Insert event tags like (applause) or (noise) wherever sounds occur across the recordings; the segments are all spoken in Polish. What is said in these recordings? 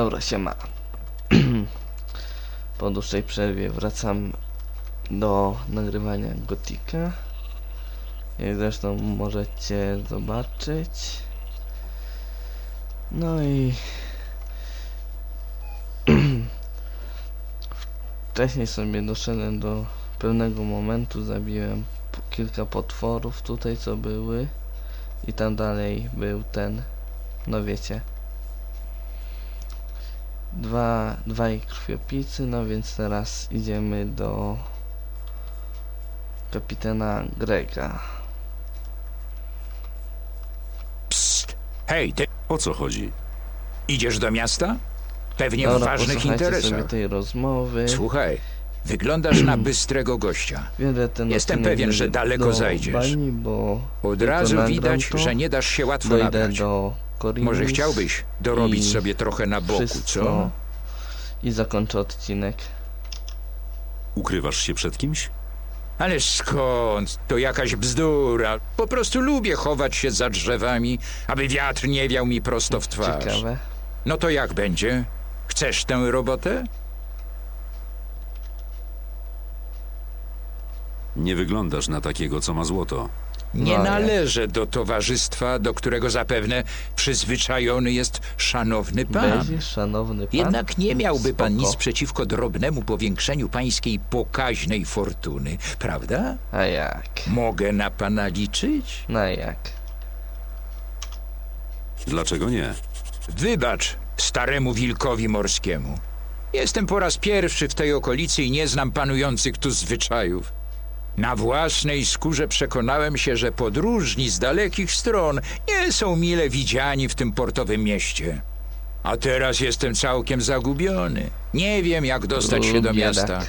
Dobra, siema. (clears throat) po dłuższej przerwie wracam do nagrywania Gotika. Jak zresztą możecie zobaczyć. No i (clears throat) wcześniej sobie doszedłem do pewnego momentu, zabiłem kilka potworów tutaj co były i tam dalej był ten, no wiecie, dwa, dwaj krwiopicy, no więc teraz idziemy do kapitana Grega. Psst! Hej, ty O co chodzi? idziesz do miasta? Pewnie w Dobra, ważnych posłuchajcie sobie interesach. tej rozmowy. Słuchaj, wyglądasz na bystrego gościa. Ten Jestem odcinek pewien, że będzie daleko do zajdziesz. Bani, bo Od tylko razu nagram widać, to, że nie dasz się łatwo dojdę nabrać. do Korinis Może chciałbyś dorobić i sobie trochę na boku, wszystko co? I zakończę odcinek. Ukrywasz się przed kimś? Ale skąd? To jakaś bzdura. Po prostu lubię chować się za drzewami, aby wiatr nie wiał mi prosto w twarz. Ciekawe. No to jak będzie? Chcesz tę robotę? Nie wyglądasz na takiego, co ma złoto. Nie No, należę do towarzystwa, do którego zapewne przyzwyczajony jest szanowny pan. Będzie szanowny pan. Jednak nie miałby pan Spoko. nic przeciwko drobnemu powiększeniu pańskiej pokaźnej fortuny, prawda? A jak? Mogę na pana liczyć? Na jak? Dlaczego nie? Wybacz staremu wilkowi morskiemu. Jestem po raz pierwszy w tej okolicy i nie znam panujących tu zwyczajów. Na własnej skórze przekonałem się, że podróżni z dalekich stron nie są mile widziani w tym portowym mieście. A teraz jestem całkiem zagubiony. Nie wiem, jak dostać się do miasta.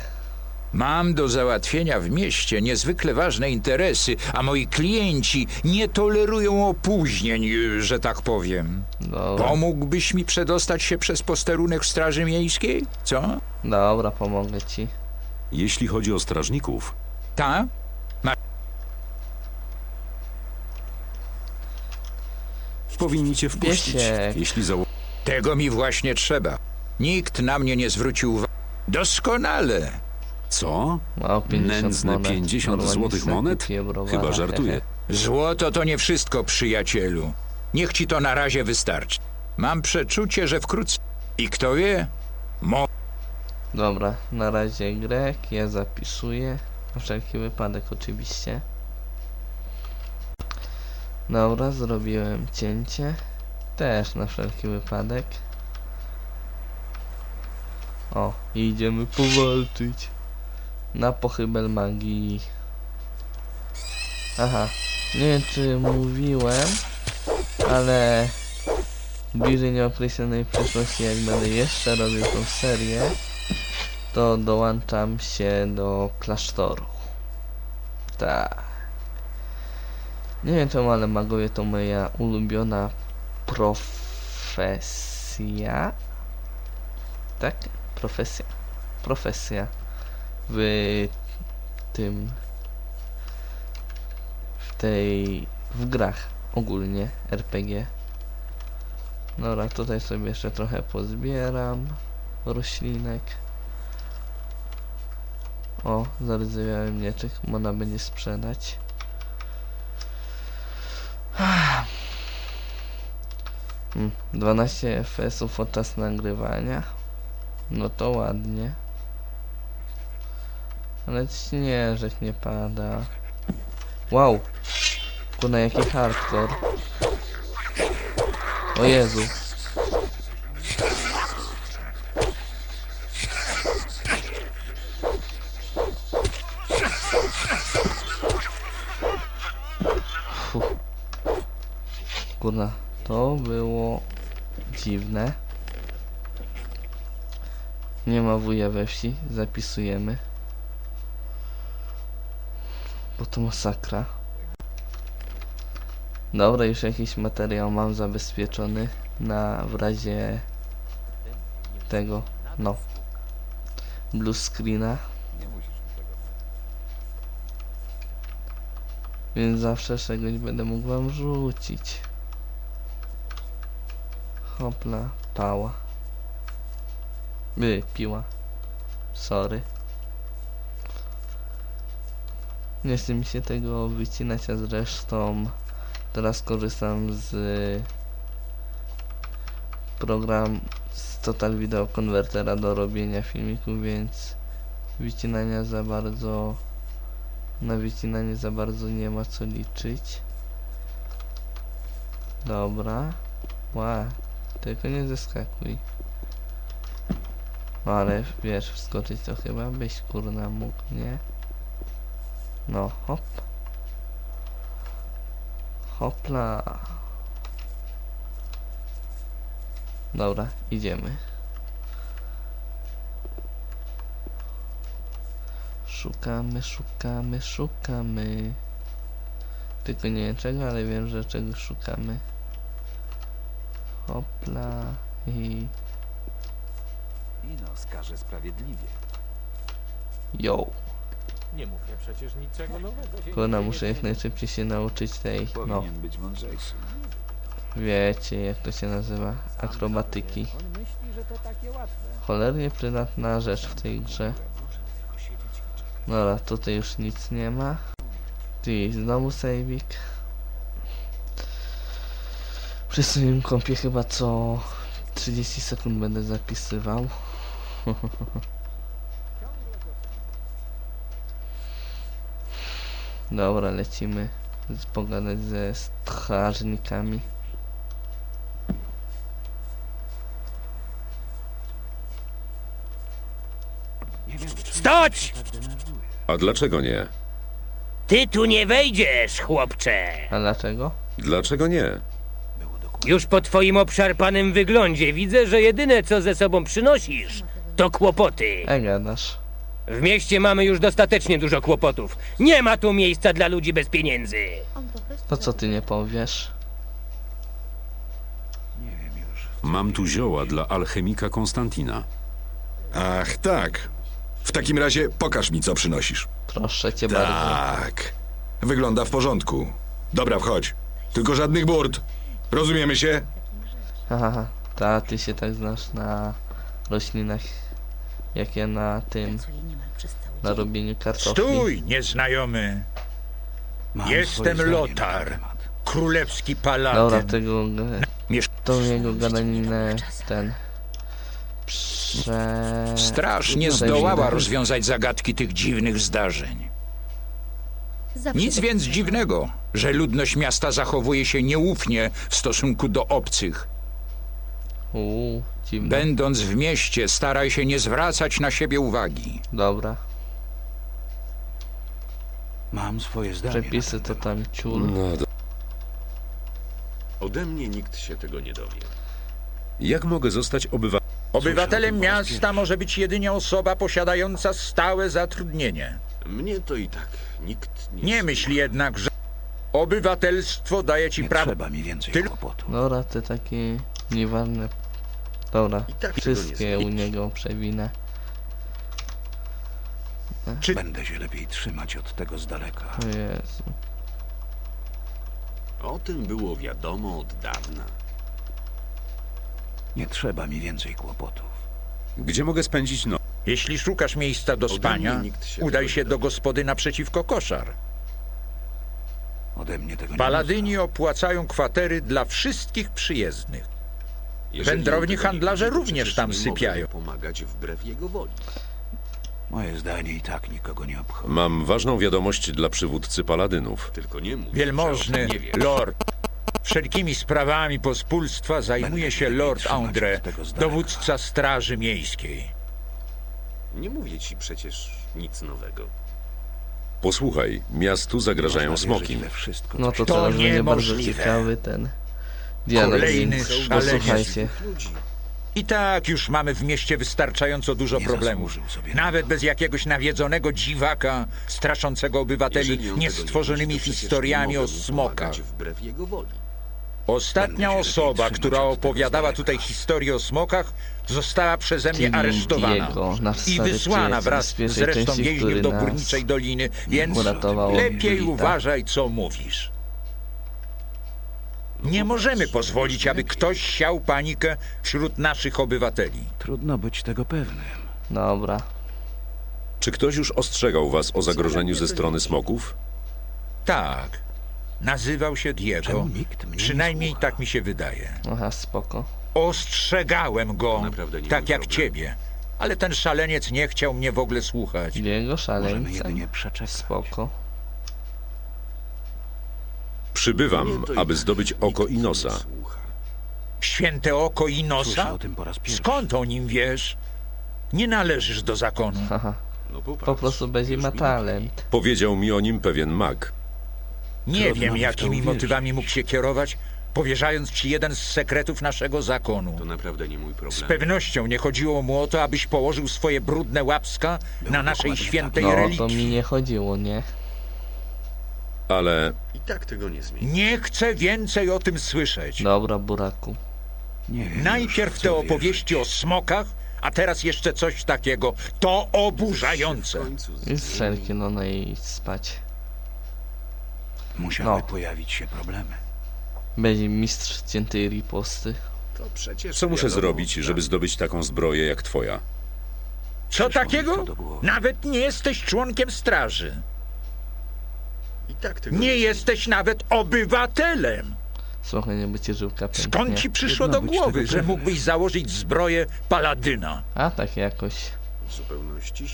Mam do załatwienia w mieście niezwykle ważne interesy, a moi klienci nie tolerują opóźnień, że tak powiem. Dobra, Pomógłbyś mi przedostać się przez posterunek Straży Miejskiej? Co? dobra, pomogę ci. Jeśli chodzi o strażników, Ta? powinni cię wpuścić. Wiecie. Jeśli zało... Tego mi właśnie trzeba. Nikt na mnie nie zwrócił uwagi. Doskonale. Co? Mało 50 Nędzne monet. 50 Normalnie złotych sobie monet? browara, Chyba żartuję. hehe. Złoto to nie wszystko, przyjacielu. Niech ci to na razie wystarczy. Mam przeczucie, że wkrótce... I kto wie? Mo... Dobra, na razie Greg, ja zapisuję. Na wszelki wypadek oczywiście. Dobra, zrobiłem cięcie. Też na wszelki wypadek. O, idziemy powalczyć. Na pochybel magii. Aha, nie wiem czy mówiłem, ale w bliżej nieokreślonej przyszłości jak będę jeszcze robił tą serię, to dołączam się do klasztoru. Tak. Nie wiem czemu, ale magowie to moja ulubiona profesja. Tak? Profesja. Profesja. W tym. W tej. W grach ogólnie RPG. Dobra, tutaj sobie jeszcze trochę pozbieram roślinek. O, zardzewiały mieczyk, można będzie sprzedać. Hmm, 12 FPS-ów podczas nagrywania. No to ładnie. Ale śnieżek nie pada. Wow! Kuna jaki hardcore. O Jezu. Kurna, to było dziwne. Nie ma wuja we wsi, zapisujemy. Bo to masakra. Dobra, już jakiś materiał mam zabezpieczony na w razie tego, no, blue screena. Więc zawsze czegoś będę mógł wam rzucić. Hopla, pała. By, piła. Sorry. Nie chce mi się tego wycinać, a zresztą teraz korzystam z program z Total Video Convertera do robienia filmików, więc wycinania za bardzo na wycinanie za bardzo nie ma co liczyć. Dobra. Ła, tylko nie zeskakuj. No ale wiesz, wskoczyć to chyba byś kurna mógł, nie? No, hop. Hopla. Dobra, idziemy. Szukamy, szukamy, szukamy. Tylko nie wiem czego, ale wiem, że czegoś szukamy. Hopla i Ino skaże sprawiedliwie. yo. Nie mówię przecież niczego nowego. Kurna, muszę jak najszybciej się nauczyć tej, no, Powinien być mądrzejszy. wiecie jak to się nazywa, akrobatyki. On myśli, że to takie łatwe. Cholernie przydatna rzecz w tej grze. Dobra, tutaj już nic nie ma. Ty, znowu sejwik. Przy swoim kompie chyba co 30 sekund będę zapisywał. (laughs) Dobra, lecimy pogadać ze strażnikami. Stać! A dlaczego nie? Ty tu nie wejdziesz, chłopcze. A dlaczego? Dlaczego nie? Już po twoim obszarpanym wyglądzie widzę, że jedyne co ze sobą przynosisz, to kłopoty. E gadasz. W mieście mamy już dostatecznie dużo kłopotów. Nie ma tu miejsca dla ludzi bez pieniędzy. To co ty nie powiesz? Mam tu zioła dla alchemika Konstantina. Ach, tak. W takim razie pokaż mi, co przynosisz. Proszę cię bardzo. Tak. Wygląda w porządku. Dobra, wchodź. Tylko żadnych burt. Rozumiemy się? Haha, ta ty się tak znasz na roślinach, jak ja na tym, na robieniu kartofli. Stój, nieznajomy. Mam Jestem swoje zdanie na Lotar. temat. Królewski Dobra, paladyn. tego, g- Miesz- tą jego gadaninę, ten, prze... Straż nie zdołała rozwiązać zagadki tych dziwnych zdarzeń. Nic więc dziwnego, że ludność miasta zachowuje się nieufnie w stosunku do obcych. Uuu, dziwne. Będąc w mieście, staraj się nie zwracać na siebie uwagi. Dobra, Mam swoje zdanie. przepisy to tam ciul. No do... Ode mnie nikt się tego nie dowie. Jak mogę zostać obywatelem? Obywatelem miasta może być jedynie osoba posiadająca stałe zatrudnienie. Mnie to i tak nikt nie Nie myśl jednak, że obywatelstwo daje ci Nie prawo. trzeba mi więcej Tyl- kłopotu. Dobra, te takie nieważne. Dobra, I tak tego nie wszystkie u zmienisz. niego przewinę. Czy Będę się lepiej trzymać od tego z daleka. O Jezu. O tym było wiadomo od dawna. Nie trzeba mi więcej kłopotów. Gdzie mogę spędzić noc? Jeśli szukasz miejsca do spania, mnie nikt się udaj tego się nie do gospody naprzeciwko koszar. Ode mnie tego nie Paladyni opłacają kwatery dla wszystkich przyjezdnych. Jeżeli Wędrowni on tego nie handlarze widzi, również przecież tam nie mogę sypiają. pomagać wbrew jego woli. Moje zdanie i tak nikogo nie obchodzi. Mam ważną wiadomość dla przywódcy paladynów. Tylko nie mów, Wielmożny nie wiesz. lord. Wszelkimi sprawami pospólstwa zajmuje Będę się lord trzymać Andre, od tego z daleka. dowódca straży miejskiej. Nie mówię ci przecież nic nowego. Posłuchaj, miastu zagrażają Można wierzyć smoki. we wszystko, No co to się teraz będzie bardzo niemożliwe. ciekawy ten dialog, Kolejny więc szaleniec. posłuchajcie. Ludzi. I tak już mamy w mieście wystarczająco dużo Nie problemów. zasłużył sobie na Nawet bez jakiegoś nawiedzonego dziwaka, straszącego obywateli Jeżeli on tego nie niestworzonymi przecież historiami nie o smokach. wbrew jego woli. Ostatnia osoba, która opowiadała tutaj historię o smokach, została przeze mnie aresztowana Diego, i wysłana wraz z z pierwszej resztą części, więźniów do nas Górniczej Doliny, więc uratował od lepiej uważaj, co mówisz. Nie możemy pozwolić, aby ktoś siał panikę wśród naszych obywateli. Trudno być tego pewnym. Dobra. Czy ktoś już ostrzegał was o zagrożeniu ze strony smoków? Tak. Nazywał się Diego. Przynajmniej tak mi się wydaje. Aha, spoko. Ostrzegałem go, naprawdę nie tak mój jak problem. ciebie. Ale ten szaleniec nie chciał mnie w ogóle słuchać. Jego Możemy jedynie przeczekać. Spoko. Przybywam, aby zdobyć oko i nosa. Święte oko i Słyszę nosa? o tym po raz pierwszy. Skąd o nim wiesz? Nie należysz do zakonu. Haha. No popatrz, Po prostu będzie już ma talent. Powiedział mi o nim pewien mag. Nie wiem, jakimi motywami mógł się kierować, powierzając ci jeden z sekretów naszego zakonu. To naprawdę nie mój Z problem. pewnością nie chodziło mu o to, abyś położył swoje brudne łapska na naszej świętej No, to relikii. mi nie chodziło, nie? Ale I tak tego nie zmieni. Nie chcę więcej o tym słyszeć. Dobra, buraku. Nie wiem Najpierw już, te opowieści o smokach, a teraz jeszcze coś takiego. To W oburzające. końcu zmieni. strzelki, no no i spać. Musiały No. pojawić się problemy. Będzie mistrz ciętej riposty. To przecież co muszę wiadomo, zrobić, żeby zdobyć taką zbroję jak twoja? Co Przyszło mi takiego? to do głowy. Nawet nie jesteś członkiem straży. I tak tego Nie jesteś nawet obywatelem. Słuchaj, nie będzie żyłka Skąd pęknie. ci przyszło Trudno do być głowy, że pewnym. mógłbyś założyć zbroję paladyna? A tak jakoś.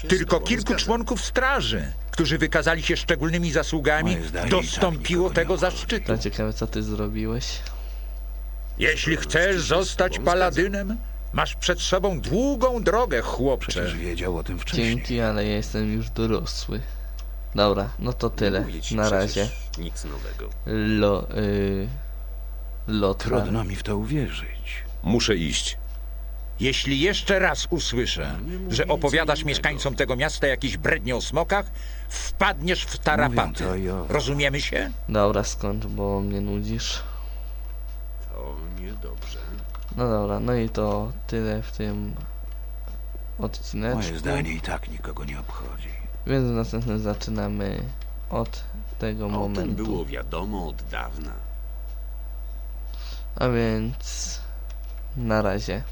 Tylko kilku członków straży, którzy wykazali się szczególnymi zasługami, dostąpiło tak nie tego zaszczytu. Ciekawe co ty zrobiłeś. Jeśli chcesz zostać paladynem, masz przed sobą długą drogę, chłopcze. Przecież wiedział o tym wcześniej. Dzięki, ale ja jestem już dorosły. Dobra, no to tyle. Na razie. Nic nowego. Lo... Y... Lotra. Trudno mi w to uwierzyć. Muszę iść. Jeśli jeszcze raz usłyszę, że opowiadasz mieszkańcom tego miasta jakieś brednie o smokach, wpadniesz w tarapaty. to. Rozumiemy się? Dobra, skończ, bo mnie nudzisz. To niedobrze. No dobra, no i to tyle w tym odcineczku. Moje zdanie i tak nikogo nie obchodzi. Więc następnym zaczynamy od tego O tym momentu. było wiadomo od dawna. A więc na razie.